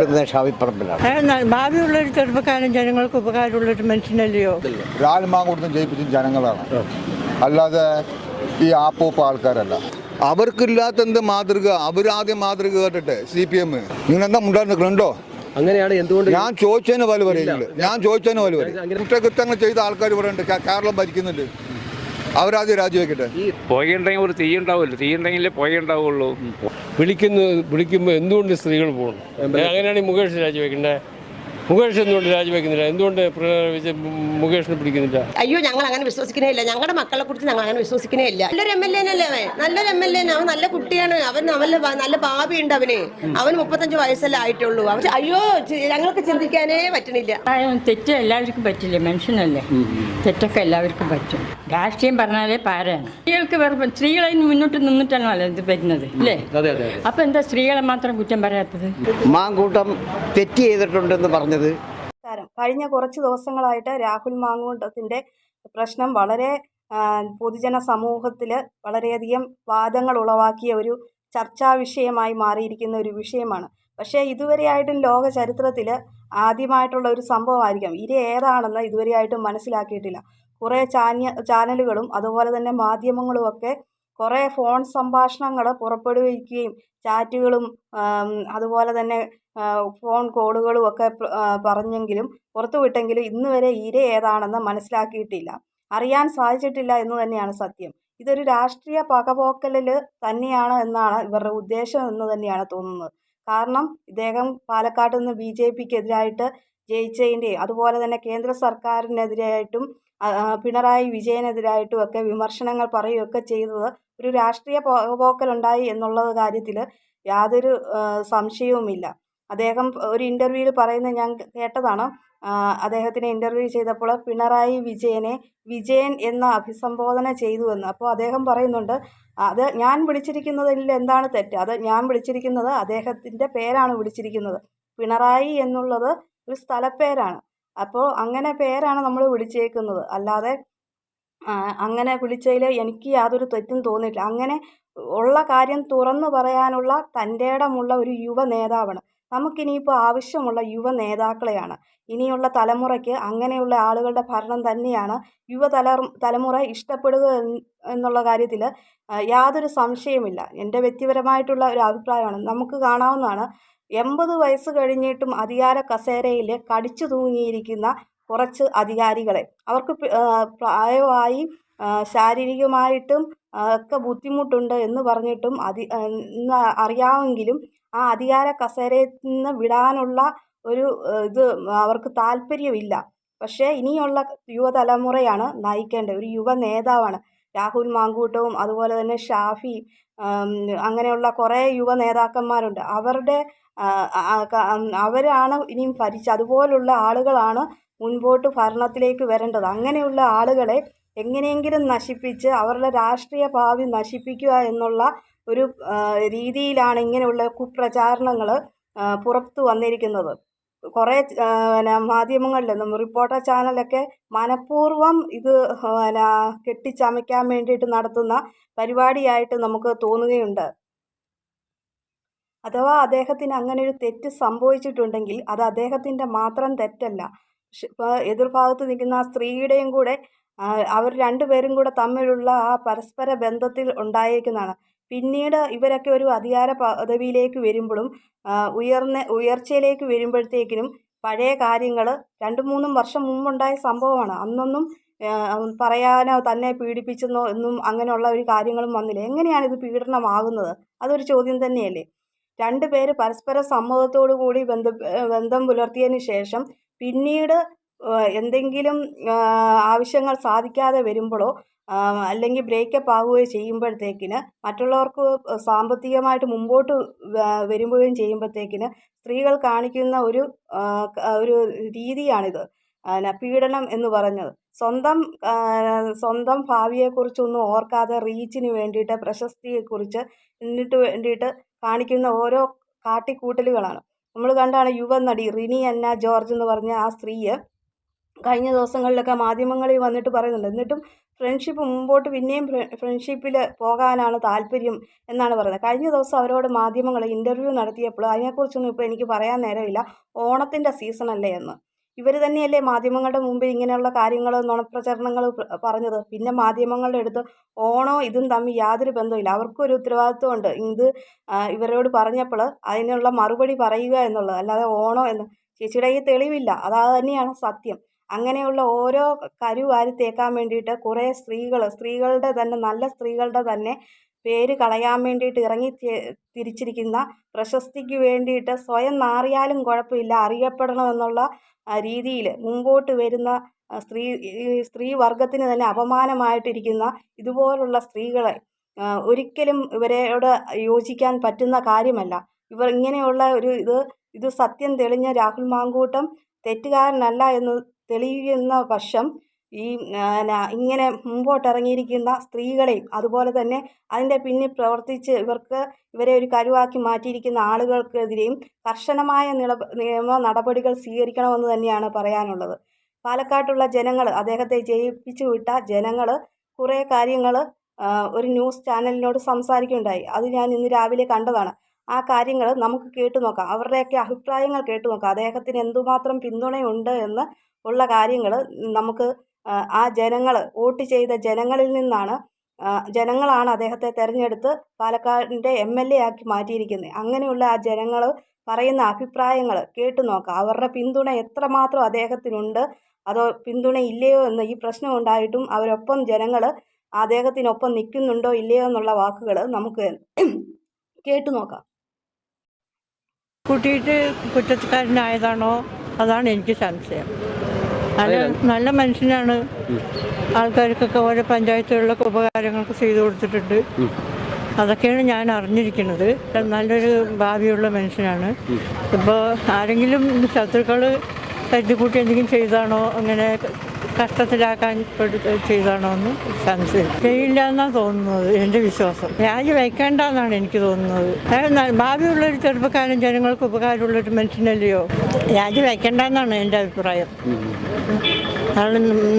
കൊടുക്കുന്നത് ഷാവിപ്പറമ്പിലാണ് ഭാവിയുള്ള ന- ഭാവിയുള്ളൊരു ചെറുപ്പക്കാരൻ ജനങ്ങൾക്ക് ഉപകാരമുള്ളൊരു മനുഷ്യനല്ലയോ? രാൽമാ കൊടുത്തും ജയിപ്പിച്ചും ജനങ്ങളാണ്. അല്ലാതെ ഈ ആപ്പോപ്പ് ആൾക്കാരല്ല. അവർക്കില്ലാത്ത എന്ത് മാതൃക? അവരാദ്യം മാതൃക കേട്ടിട്ട് സി പി എം. നിങ്ങൾ എന്താ മുണ്ടാ നിൽക്കണുണ്ടോ? അങ്ങനെയാണ് എന്തുകൊണ്ട് ഞാൻ ചോദിച്ചതിന് പോലെ പറയില്ല ഞാൻ ചോദിച്ചതിന് പോലെ പറയും കുറ്റകൃത്യങ്ങൾ ചെയ്ത ആൾക്കാർ ഇവിടെ ഉണ്ട്. കേരളം ഭരിക്കുന്നുണ്ട്. അവരാദ്യം രാജിവെക്കട്ടെ. പുകയുണ്ടെങ്കിൽ ഒരു തീ ഉണ്ടാവില്ല തീ ഉണ്ടെങ്കിലേ പുക ഉണ്ടാവുള്ളൂ വിളിക്കുന്നു വിളിക്കുമ്പോൾ എന്തുകൊണ്ട് സ്ത്രീകൾ പോകണം ഈ മുകേഷ് രാജിവെക്കേണ്ടത് മുകേഷ് എന്തുകൊണ്ട് രാജിവെക്കുന്നില്ല? എന്തുകൊണ്ട് മുകേഷിനെ പിടിക്കുന്നില്ല? അയ്യോ ഞങ്ങൾ അങ്ങനെ വിശ്വസിക്കുന്നേ ഇല്ല ഞങ്ങളുടെ മക്കളെ കുറിച്ച് ഞങ്ങൾ അങ്ങനെ വിശ്വസിക്കുന്നേ ഇല്ല നല്ലൊരു എം എൽ എനല്ലേ അവൻ? നല്ലൊരു എം എൽ എ അവൻ നല്ല കുട്ടിയാണ്. അവൻ അവൻ നല്ല ഭാവി ഉണ്ട് അവന് അവന് മുപ്പത്തഞ്ച് വയസ്സല്ലേ ആയിട്ടുള്ളൂ. അവൻ അയ്യോ ഞങ്ങൾക്ക് ചിന്തിക്കാനേ പറ്റണില്ല തെറ്റ് എല്ലാവർക്കും പറ്റില്ല? മനുഷ്യനല്ലേ? തെറ്റൊക്കെ എല്ലാവർക്കും പറ്റും. രാഷ്ട്രീയം പറഞ്ഞാലേ പാരാണ് സ്ത്രീകൾക്ക് വേറെ സ്ത്രീകളെ മുന്നോട്ട് മുന്നോട്ട് അല്ലെ ഇത് വരുന്നത് അല്ലേ? അതെ അതെ അതെ. അപ്പൊ എന്താ സ്ത്രീകളെ മാത്രം കുറ്റം പറയാത്തത്? മാങ്കൂട്ടം തെറ്റ് ചെയ്തിട്ടുണ്ടെന്ന് പറഞ്ഞത്. കഴിഞ്ഞ കുറച്ച് ദിവസങ്ങളായിട്ട് രാഹുൽ മാങ്കൂട്ടത്തിന്റെ പ്രശ്നം വളരെ പൊതുജന സമൂഹത്തിൽ വളരെയധികം വാദങ്ങൾ ഉളവാക്കിയ ഒരു ചർച്ചാ വിഷയമായി മാറിയിരിക്കുന്ന ഒരു വിഷയമാണ്. പക്ഷേ ഇതുവരെയായിട്ടും ലോക ചരിത്രത്തിൽ ആദ്യമായിട്ടുള്ള ഒരു സംഭവമായിരിക്കാം. ഇരേതാണെന്ന് ഏതാണെന്ന് ഇതുവരെയായിട്ടും മനസ്സിലാക്കിയിട്ടില്ല. കുറേ ചാന്യ ചാനലുകളും അതുപോലെ തന്നെ മാധ്യമങ്ങളും ഒക്കെ കുറേ ഫോൺ സംഭാഷണങ്ങൾ പുറപ്പെടുവിക്കുകയും ചാറ്റുകളും അതുപോലെ തന്നെ ഫോൺ കോളുകളും ഒക്കെ പറഞ്ഞെങ്കിലും പുറത്തുവിട്ടെങ്കിലും ഇന്ന് വരെ ഇര ഏതാണെന്ന് മനസ്സിലാക്കിയിട്ടില്ല. അറിയാൻ സാധിച്ചിട്ടില്ല എന്ന് തന്നെയാണ് സത്യം. ഇതൊരു രാഷ്ട്രീയ പകപോക്കലിൽ തന്നെയാണ് എന്നാണ് ഇവരുടെ ഉദ്ദേശം എന്ന് തന്നെയാണ് തോന്നുന്നത്. കാരണം ഇദ്ദേഹം പാലക്കാട്ട് നിന്ന് ബി ജെ പിക്ക് എതിരായിട്ട് ജയിച്ചതിന്റെയും അതുപോലെ തന്നെ കേന്ദ്ര സർക്കാരിനെതിരായിട്ടും പിണറായി വിജയനെതിരായിട്ടും ഒക്കെ വിമർശനങ്ങൾ പറയുകയൊക്കെ ചെയ്തത് ഒരു രാഷ്ട്രീയ പോക്കലുണ്ടായി എന്നുള്ള കാര്യത്തിൽ യാതൊരു സംശയവുമില്ല. അദ്ദേഹം ഒരു ഇന്റർവ്യൂവിൽ പറയുന്നത് ഞാൻ കേട്ടതാണ്. അദ്ദേഹത്തിനെ ഇന്റർവ്യൂ ചെയ്തപ്പോൾ പിണറായി വിജയനെ വിജയൻ എന്ന അഭിസംബോധന ചെയ്തുവെന്ന് അപ്പോൾ അദ്ദേഹം പറയുന്നുണ്ട് അത് ഞാൻ വിളിച്ചിരിക്കുന്നതിൽ എന്താണ് തെറ്റ്? അത് ഞാൻ വിളിച്ചിരിക്കുന്നത് അദ്ദേഹത്തിന്റെ പേരാണ് വിളിച്ചിരിക്കുന്നത്. പിണറായി എന്നുള്ളത് ഒരു സ്ഥലപ്പേരാണ്. അപ്പോൾ അങ്ങനെ പേരാണ് നമ്മൾ വിളിച്ചേക്കുന്നത്. അല്ലാതെ അങ്ങനെ വിളിച്ചതിൽ എനിക്ക് യാതൊരു തെറ്റും തോന്നിയിട്ടില്ല. അങ്ങനെ ഉള്ള കാര്യം തുറന്നു പറയാനുള്ള തന്റെ ഇടമുള്ള ഒരു യുവ നേതാവാണ്. നമുക്കിനിയിപ്പോൾ ആവശ്യമുള്ള യുവ നേതാക്കളെയാണ്. ഇനിയുള്ള തലമുറയ്ക്ക് അങ്ങനെയുള്ള ആളുകളുടെ ഭരണം തന്നെയാണ് യുവതല തലമുറ ഇഷ്ടപ്പെടുക എന്നുള്ള കാര്യത്തിൽ യാതൊരു സംശയമില്ല എന്റെ വ്യക്തിപരമായിട്ടുള്ള ഒരു അഭിപ്രായമാണ്. നമുക്ക് കാണാവുന്നതാണ് എൺപത് വയസ്സ് കഴിഞ്ഞിട്ടും അധികാര കസേരയിൽ കടിച്ചു തൂങ്ങിയിരിക്കുന്ന കുറച്ച് അധികാരികളെ. അവർക്ക് പ്രായമായി ശാരീരികമായിട്ടും ഒക്കെ ബുദ്ധിമുട്ടുണ്ട് എന്ന് പറഞ്ഞിട്ടും അതി അറിയാമെങ്കിലും ആ അധികാര കസേരയിൽ നിന്ന് വിടാനുള്ള ഒരു ഇത് അവർക്ക് താല്പര്യമില്ല. പക്ഷേ ഇനിയുള്ള യുവതലമുറയാണ് നയിക്കേണ്ടത്. ഒരു യുവ നേതാവാണ്. രാഹുൽ മാങ്കൂട്ടവും അതുപോലെ തന്നെ ഷാഫി അങ്ങനെയുള്ള കുറേ യുവ നേതാക്കന്മാരുണ്ട്. അവരുടെ അവരാണ് ഇനിയും ഭരിച്ച അതുപോലുള്ള ആളുകളാണ് മുൻപോട്ട് ഭരണത്തിലേക്ക് വരേണ്ടത്. അങ്ങനെയുള്ള ആളുകളെ എങ്ങനെയെങ്കിലും നശിപ്പിച്ച് അവരുടെ രാഷ്ട്രീയ ഭാവി നശിപ്പിക്കുക എന്നുള്ള ഒരു രീതിയിലാണ് ഇങ്ങനെയുള്ള കുപ്രചാരണങ്ങൾ പുറത്തു വന്നിരിക്കുന്നത്. കുറേ പിന്നെ മാധ്യമങ്ങളിൽ നിന്നും റിപ്പോർട്ടർ ചാനലൊക്കെ മനഃപൂർവം ഇത് പിന്നെ കെട്ടിച്ചമയ്ക്കാൻ വേണ്ടിയിട്ട് നടത്തുന്ന പരിപാടിയായിട്ട് നമുക്ക് തോന്നുകയുണ്ട്. അഥവാ അദ്ദേഹത്തിന് അങ്ങനെ ഒരു തെറ്റ് സംഭവിച്ചിട്ടുണ്ടെങ്കിൽ അത് അദ്ദേഹത്തിന്റെ മാത്രം തെറ്റല്ല. എതിർഭാഗത്ത് നിൽക്കുന്ന ആ സ്ത്രീയുടെയും കൂടെ അവർ രണ്ടുപേരും കൂടെ തമ്മിലുള്ള ആ പരസ്പര ബന്ധത്തിൽ ഉണ്ടായേക്കുന്നതാണ്. പിന്നീട് ഇവരൊക്കെ ഒരു അധികാര പദവിയിലേക്ക് വരുമ്പോഴും ഉയർന്ന ഉയർച്ചയിലേക്ക് വരുമ്പോഴത്തേക്കിനും പഴയ കാര്യങ്ങൾ രണ്ടു മൂന്നും വർഷം മുമ്പുണ്ടായ സംഭവമാണ്. അന്നൊന്നും പറയാനോ തന്നെ പീഡിപ്പിച്ചെന്നോ എന്നും അങ്ങനെയുള്ള ഒരു കാര്യങ്ങളും വന്നില്ല. എങ്ങനെയാണ് ഇത് പീഡനമാകുന്നത്? അതൊരു ചോദ്യം തന്നെയല്ലേ? രണ്ട് പേര് പരസ്പര സമ്മതത്തോടു കൂടി ബന്ധ ബന്ധം പുലർത്തിയതിന് ശേഷം പിന്നീട് എന്തെങ്കിലും ആവശ്യങ്ങൾ സാധിക്കാതെ വരുമ്പോഴോ അല്ലെങ്കിൽ ബ്രേക്കപ്പ് ആവുകയോ ചെയ്യുമ്പോഴത്തേക്കിന് മറ്റുള്ളവർക്ക് സാമ്പത്തികമായിട്ട് മുമ്പോട്ട് വരുമ്പോഴും ചെയ്യുമ്പോഴത്തേക്കിന് സ്ത്രീകൾ കാണിക്കുന്ന ഒരു ഒരു രീതിയാണിത്. പീഡനം എന്ന് പറഞ്ഞത്. സ്വന്തം സ്വന്തം ഭാവിയെക്കുറിച്ചൊന്നും ഓർക്കാതെ റീച്ചിന് വേണ്ടിയിട്ട് പ്രശസ്തിയെക്കുറിച്ച് എന്നിട്ട് വേണ്ടിയിട്ട് കാണിക്കുന്ന ഓരോ കാട്ടിക്കൂട്ടലുകളാണ്. നമ്മൾ കണ്ടാണ് യുവനടി റിനി അന്ന ജോർജ് എന്ന് പറഞ്ഞ ആ സ്ത്രീ കഴിഞ്ഞ ദിവസങ്ങളിലൊക്കെ മാധ്യമങ്ങളിൽ വന്നിട്ട് പറയുന്നുണ്ട്. എന്നിട്ടും ഫ്രണ്ട്ഷിപ്പ് മുമ്പോട്ട് പിന്നെയും ഫ്രണ്ട്ഷിപ്പിൽ പോകാനാണ് താല്പര്യം എന്നാണ് പറയുന്നത്. കഴിഞ്ഞ ദിവസം അവരോട് മാധ്യമങ്ങൾ ഇന്റർവ്യൂ നടത്തിയപ്പോൾ അതിനെക്കുറിച്ചൊന്നും ഇപ്പോൾ എനിക്ക് പറയാൻ നേരമില്ല. ഓണത്തിന്റെ സീസണല്ലേ എന്ന്. ഇവർ തന്നെയല്ലേ മാധ്യമങ്ങളുടെ മുമ്പിൽ ഇങ്ങനെയുള്ള കാര്യങ്ങൾ നുണപ്രചരണങ്ങൾ പ്ര- പറഞ്ഞത്. പിന്നെ മാധ്യമങ്ങളുടെ അടുത്ത് ഓണോ ഇതും തമ്മിൽ യാതൊരു ബന്ധമില്ല അവർക്കും ഒരു ഉത്തരവാദിത്വമുണ്ട്. ഇത് ഇവരോട് പറഞ്ഞപ്പോൾ അതിനുള്ള മറുപടി പറയുക എന്നുള്ളത്. അല്ലാതെ ഓണോ എന്ന് ചേച്ചിയുടെ ഈ തെളിവില്ല. അതാ തന്നെയാണ് സത്യം. അങ്ങനെയുള്ള ഓരോ കരു വാരി തേക്കാൻ വേണ്ടിയിട്ട് കുറേ സ്ത്രീകൾ സ്ത്രീകളുടെ തന്നെ നല്ല സ്ത്രീകളുടെ തന്നെ പേര് കളയാൻ വേണ്ടിയിട്ട് ഇറങ്ങി തിരിച്ചിരിക്കുന്ന പ്രശസ്തിക്ക് വേണ്ടിയിട്ട് സ്വയം നാറിയാലും കുഴപ്പമില്ല അറിയപ്പെടണമെന്നുള്ള രീതിയിൽ മുമ്പോട്ട് വരുന്ന സ്ത്രീ സ്ത്രീ വർഗത്തിന് തന്നെ അപമാനമായിട്ടിരിക്കുന്ന ഇതുപോലുള്ള സ്ത്രീകളെ ഒരിക്കലും ഇവരോട് യോജിക്കാൻ പറ്റുന്ന കാര്യമല്ല. ഇവർ ഇങ്ങനെയുള്ള ഒരു ഇത് ഇത് സത്യം തെളിഞ്ഞ രാഹുൽ മാങ്കൂട്ടം തെറ്റുകാരനല്ല എന്ന് തെളിയുന്ന പക്ഷം ഈ ഇങ്ങനെ മുമ്പോട്ടിറങ്ങിയിരിക്കുന്ന സ്ത്രീകളെയും അതുപോലെ തന്നെ അതിന്റെ പിന്നിൽ പ്രവർത്തിച്ച് ഇവർക്ക് ഇവരെ ഒരു കരുവാക്കി മാറ്റിയിരിക്കുന്ന ആളുകൾക്കെതിരെയും കർശനമായ നില നിയമ നടപടികൾ സ്വീകരിക്കണമെന്ന് തന്നെയാണ് പറയാനുള്ളത്. പാലക്കാട്ടുള്ള ജനങ്ങൾ അദ്ദേഹത്തെ ജയിപ്പിച്ചു വിട്ട ജനങ്ങൾ കുറേ കാര്യങ്ങൾ ഒരു ന്യൂസ് ചാനലിനോട് സംസാരിക്കുകയുണ്ടായി. അത് ഞാൻ ഇന്ന് രാവിലെ കണ്ടതാണ്. ആ കാര്യങ്ങൾ നമുക്ക് കേട്ടു നോക്കാം. അവരുടെയൊക്കെ അഭിപ്രായങ്ങൾ കേട്ടു നോക്കാം. അദ്ദേഹത്തിന് എന്തുമാത്രം പിന്തുണയുണ്ട് എന്ന് ഉള്ള കാര്യങ്ങൾ നമുക്ക് ആ, ജനങ്ങൾ വോട്ട് ചെയ്ത ജനങ്ങളിൽ നിന്നാണ് ജനങ്ങളാണ് അദ്ദേഹത്തെ തിരഞ്ഞെടുത്ത് പാലക്കാടിന്റെ എം എൽ എ ആക്കി മാറ്റിയിരിക്കുന്നത്. അങ്ങനെയുള്ള ആ ജനങ്ങൾ പറയുന്ന അഭിപ്രായങ്ങൾ കേട്ടു നോക്കുക അവരുടെ പിന്തുണ എത്രമാത്രം അദ്ദേഹത്തിനുണ്ട് അതോ പിന്തുണ ഇല്ലയോ എന്ന് ഈ പ്രശ്നം ഉണ്ടായിട്ടും അവരൊപ്പം ജനങ്ങൾ അദ്ദേഹത്തിനൊപ്പം നിൽക്കുന്നുണ്ടോ ഇല്ലയോ എന്നുള്ള വാക്കുകൾ നമുക്ക് കേട്ടു നോക്കാം. കൂട്ടിയിട്ട് കുറ്റക്കാരനായതാണോ? അതാണ് എനിക്ക് സംശയം. നല്ല നല്ല മനുഷ്യനാണ്. ആൾക്കാർക്കൊക്കെ ഓരോ പഞ്ചായത്തുകളിലൊക്കെ ഉപകാരങ്ങളൊക്കെ ചെയ്തു കൊടുത്തിട്ടുണ്ട്. അതൊക്കെയാണ് ഞാൻ അറിഞ്ഞിരിക്കുന്നത്. നല്ലൊരു ഭാവിയുള്ള മനുഷ്യനാണ്. ഇപ്പോൾ ആരെങ്കിലും ശത്രുക്കൾ തട്ടിക്കൂട്ടി എന്തെങ്കിലും ചെയ്താണോ അങ്ങനെ കഷ്ടത്തിലാക്കാൻ എന്ന് സംശയം. ചെയ്യില്ല എന്നാണ് തോന്നുന്നത് എന്റെ വിശ്വാസം. രാജി വയ്ക്കേണ്ടെന്നാണ് എനിക്ക് തോന്നുന്നത്. ഭാവിയുള്ളൊരു ചെറുപ്പക്കാരൻ ജനങ്ങൾക്ക് ഉപകാരമുള്ളൊരു മനുഷ്യനല്ലയോ? രാജി വയ്ക്കേണ്ടെന്നാണ് എന്റെ അഭിപ്രായം.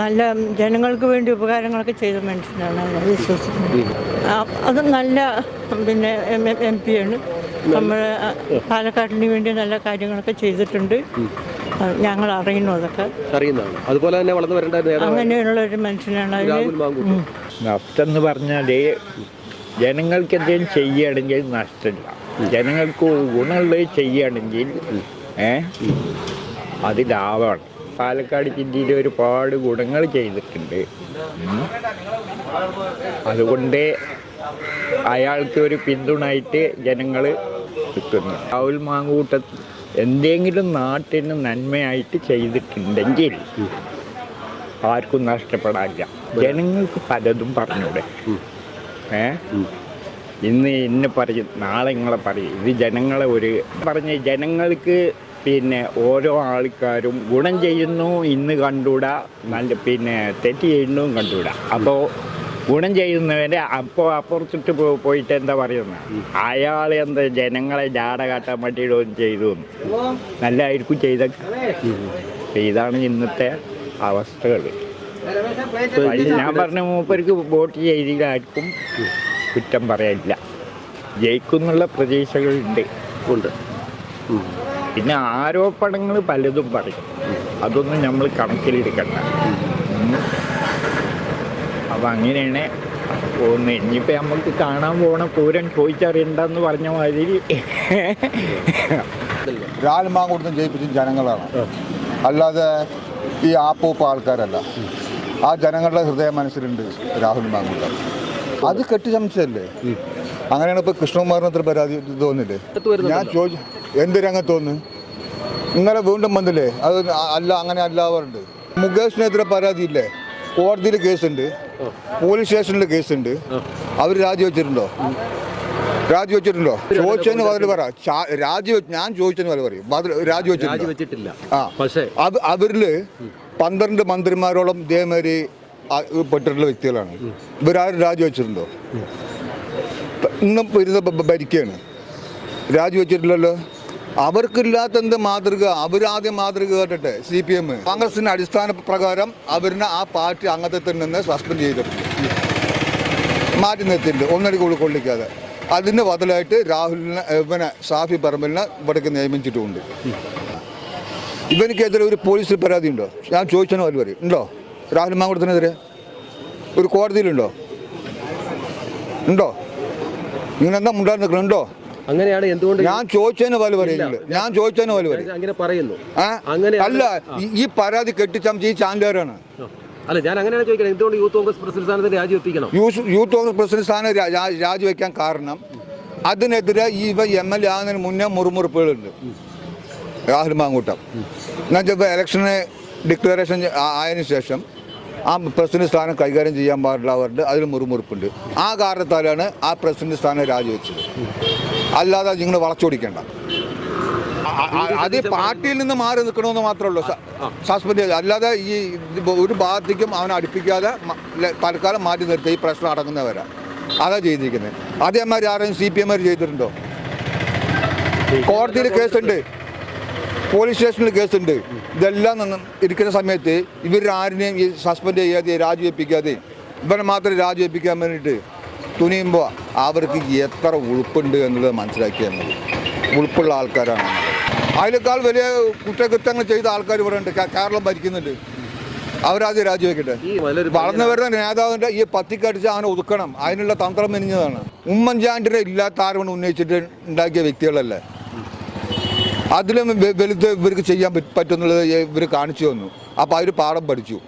നല്ല ജനങ്ങൾക്ക് വേണ്ടി ഉപകാരങ്ങളൊക്കെ ചെയ്ത മനുഷ്യനാണ് വിശ്വസിക്കുന്നത് അത് നല്ല പിന്നെ എം പി ആണ്. നമ്മൾ പാലക്കാടിന് വേണ്ടി നല്ല കാര്യങ്ങളൊക്കെ ചെയ്തിട്ടുണ്ട്. ഞങ്ങൾ അറിയുന്നു അതൊക്കെ അറിയുന്നതാണ്. അതുപോലെ തന്നെ വളർന്നു വരേണ്ട അങ്ങനെയുള്ള ഒരു മനുഷ്യനാണ് അതിൽ രാഹുൽ മാങ്കൂട്ടം. നഷ്ടം എന്ന് പറഞ്ഞാൽ ജനങ്ങൾക്ക് എന്തെങ്കിലും ചെയ്യുകയാണെങ്കിൽ നഷ്ടമില്ല. ജനങ്ങൾക്ക് ഗുണമുള്ളത് ചെയ്യുകയാണെങ്കിൽ ഏ? അത് ലാഭമാണ്. പാലക്കാട് ജില്ലയിൽ ഒരുപാട് ഗുണങ്ങൾ ചെയ്തിട്ടുണ്ട്. അതുകൊണ്ട് അയാൾക്ക് ഒരു പിന്തുണയായിട്ട് ജനങ്ങൾ കിട്ടുന്നു രാഹുൽ മാങ്കൂട്ട എന്തെങ്കിലും നാട്ടിന് നന്മയായിട്ട് ചെയ്തിട്ടുണ്ടെങ്കിൽ ആർക്കും നഷ്ടപ്പെടാനില്ല. ജനങ്ങൾക്ക് പലതും പറഞ്ഞൂടെ. ഏ? ഇന്ന് ഇന്ന് പറയും നാളെ നിങ്ങളെ പറയും. ഇത് ജനങ്ങളെ ഒരു പറഞ്ഞ ജനങ്ങൾക്ക് പിന്നെ ഓരോ ആൾക്കാരും ഗുണം ചെയ്യുന്നു ഇന്ന് കണ്ടൂടാ നല്ല പിന്നെ തെറ്റ് ചെയ്യുന്നു കണ്ടൂടാ അപ്പോൾ ഗുണം ചെയ്യുന്നവരെ അപ്പോൾ അപ്പുറത്തിട്ട് പോയിട്ട് എന്താ പറയുന്നത് അയാൾ എന്താ ജനങ്ങളെ ജാട കാട്ടാൻ വേണ്ടിയിട്ട് ചെയ്തു. എന്ന്. നല്ലതായിരിക്കും ചെയ്ത ഇതാണ് ഇന്നത്തെ അവസ്ഥകൾ. ഞാൻ പറഞ്ഞ മൂപ്പർക്ക് വോട്ട് ചെയ്തിട്ടായിരിക്കും കുറ്റം പറയാനില്ല. ജയിക്കുന്നുള്ള പ്രതീക്ഷകളുണ്ട്. ഉണ്ട്. പിന്നെ ആരോപണങ്ങൾ പലതും പറയും. അതൊന്നും നമ്മൾ കണക്കിലെടുക്കണ്ട. അപ്പം അങ്ങനെയാണ്. പോകുന്നത് ഇനിയിപ്പോൾ നമുക്ക് കാണാൻ പോണ പൂരം ചോദിച്ചറിയണ്ടെന്ന് പറഞ്ഞ മാതിരി. രാൽമാ കൊടുത്തും ജയിപ്പിച്ചും ജനങ്ങളാണ്. അല്ലാതെ ഈ ആപ്പോപ്പ് ആൾക്കാരല്ല. ആ ജനങ്ങളുടെ ഹൃദയ മനസ്സിലുണ്ട് രാഹുൽ മാങ്കൂട്ടം. അത് കെട്ടി സംശയമല്ലേ അങ്ങനെയാണ് ഇപ്പോൾ കൃഷ്ണകുമാറിന് അത്ര പരാതി തോന്നില്ലേ? ഞാൻ ചോദിച്ചു എന്ത് രംഗത്ത് ഇന്നലെ വീണ്ടും വന്നില്ലേ? അത് അല്ല അങ്ങനെ അല്ലാവറുണ്ട് മുകേഷിനെതിരെ പരാതിയില്ലേ? കോടതിയിൽ കേസുണ്ട്. പോലീസ് സ്റ്റേഷനിൽ കേസുണ്ട്. അവർ രാജിവെച്ചിട്ടുണ്ടോ രാജിവെച്ചിട്ടുണ്ടോ ചോദിച്ചതിന് ബദൽ പറ. രാജി ഞാൻ ചോദിച്ചതിന് ബദൽ പറയും. രാജിവെച്ചിട്ടില്ല ആ. പക്ഷേ അത് അവരിൽ പന്ത്രണ്ട് മന്ത്രിമാരോളം ഇതേമാതിരി പെട്ടിട്ടുള്ള വ്യക്തികളാണ്. ഇവരാരും രാജിവെച്ചിട്ടുണ്ടോ ഇന്നും ഇരുന്ന് ഭരിക്കുകയാണ് രാജിവെച്ചിട്ടില്ലല്ലോ അവർക്കില്ലാത്ത എന്ത് മാതൃക? അവരാദ്യം മാതൃക കേട്ടിട്ട് സി പി എം കോൺഗ്രസിന്റെ അടിസ്ഥാന പ്രകാരം അവരിനെ ആ പാർട്ടി അംഗത്വത്തിൽ നിന്ന് സസ്പെൻഡ് ചെയ്തിട്ടുണ്ട്. മാറ്റി നിർത്തിയിട്ടുണ്ട്. ഒന്നടി കൂടി കൊള്ളിക്കാതെ. അതിന് ബദലായിട്ട് രാഹുലിനെ ഇവനെ ഷാഫി പറമ്പലിനെ ഇവിടേക്ക് നിയമിച്ചിട്ടുമുണ്ട്. ഇവനിക്കെതിരെ ഒരു പോലീസിൽ പരാതി ഉണ്ടോ ഞാൻ ചോദിച്ചാൽ അവർ പറയും. ഉണ്ടോ? രാഹുൽ മാങ്കുടത്തിനെതിരെ ഒരു കോടതിയിലുണ്ടോ? ഉണ്ടോ? നിങ്ങൾ എന്താ മുണ്ടാൻ നിൽക്കണുണ്ടോ അങ്ങനെയാണ് എന്തുകൊണ്ട് ഞാൻ ചോദിച്ചതിന് പോലെ പറയുന്നുണ്ട് ഞാൻ ചോദിച്ചതിന് പോലെ പറയും അങ്ങനെ പറയുന്നു. അങ്ങനെ അല്ല ഈ- പരാതി കെട്ടിച്ചമച്ച് ഈ ചാനലുകാരാണ്. അല്ല ഞാൻ അങ്ങനെയാണ് ചോദിക്കുന്നത് എന്തുകൊണ്ട് യൂത്ത് കോൺഗ്രസ് പ്രസിഡന്റ് സ്ഥാനത്ത് രാജിവെപ്പിക്കണം യൂത്ത് കോൺഗ്രസ് പ്രസിഡന്റ് സ്ഥാനം രാജിവെക്കാൻ കാരണം അതിനെതിരെ ഈ ഇവ എം എൽ എ ആകുന്നതിന് മുന്നേ മുറുമുറുപ്പുകളുണ്ട്. രാഹുൽ മാങ്കൂട്ടം. എന്നുവെച്ചാൽ ഇപ്പോൾ ഇലക്ഷന് ഡിക്ലറേഷൻ ആയതിനു ശേഷം ആ പ്രസിഡന്റ് സ്ഥാനം കൈകാര്യം ചെയ്യാൻ പാടില്ല അവരുടെ അതിൽ മുറുമുറുപ്പുണ്ട്. ആ കാരണത്താലാണ് ആ പ്രസിഡന്റ് സ്ഥാനം രാജിവെച്ചത്. അല്ലാതെ നിങ്ങൾ വളച്ചൊടിക്കേണ്ട അത് പാർട്ടിയിൽ നിന്ന് മാറി നിൽക്കണമെന്ന് മാത്രമേ ഉള്ളൂ സസ്പെൻഡ് ചെയ്ത് അല്ലാതെ ഈ ഒരു ഭാഗത്തേക്കും അവനെ അടുപ്പിക്കാതെ തൽക്കാലം മാറ്റി നിർത്തി ഈ പ്രശ്നം അടങ്ങുന്നവരാ. അതാ ചെയ്തിരിക്കുന്നത് അതേമാതിരി ആരെയും സി പി എമാർ ചെയ്തിട്ടുണ്ടോ? കോടതിയിൽ കേസുണ്ട്. പോലീസ് സ്റ്റേഷനിൽ കേസുണ്ട്. ഇതെല്ലാം ഇരിക്കുന്ന സമയത്ത് ഇവരാരെയും ഈ സസ്പെൻഡ് ചെയ്യാതെ രാജിവെപ്പിക്കാതെ. ഇവരെ മാത്രം രാജിവെപ്പിക്കാൻ വേണ്ടിയിട്ട് തുനിയുമ്പോൾ അവർക്ക് എത്ര ഉളുപ്പുണ്ട് എന്നുള്ളത് മനസ്സിലാക്കിയാൽ മതി. ഉളുപ്പുള്ള ആൾക്കാരാണ് അതിനേക്കാൾ വലിയ കുറ്റകൃത്യങ്ങൾ ചെയ്ത ആൾക്കാർ ഇവിടെ ഉണ്ട്. കേരളം ഭരിക്കുന്നുണ്ട്. അവരാദ്യം രാജിവെക്കട്ടെ. വളർന്നു വരുന്ന നേതാവിന്റെ ഈ പത്തിക്കടിച്ച് അവനെ ഒതുക്കണം. അതിനുള്ള തന്ത്രം മെനിഞ്ഞതാണ്. ഉമ്മൻചാണ്ടിനെ ഇല്ലാത്ത ആരോപണം ഉന്നയിച്ചിട്ട് ഉണ്ടാക്കിയ വ്യക്തികളല്ലേ? അതിലും വലുത് ഇവർക്ക് ചെയ്യാൻ പറ്റുന്നുള്ളത് ഇവർ കാണിച്ചു തന്നു. അപ്പോൾ അവർ പാഠം പഠിച്ചു.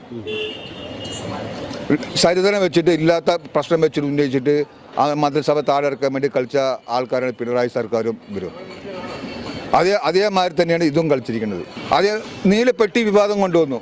സരിതനെ വെച്ചിട്ട് ഇല്ലാത്ത പ്രശ്നം വെച്ചിട്ട് ഉന്നയിച്ചിട്ട് ആ മന്ത്രിസഭ താഴെ ഇറക്കാൻ വേണ്ടി കളിച്ച ആൾക്കാരാണ് പിണറായി സർക്കാരും ഇവരും. അതേ അതേമാതിരി തന്നെയാണ് ഇതും കളിച്ചിരിക്കുന്നത്. അതേ നീലപ്പെട്ടി വിവാദം കൊണ്ടുവന്നു.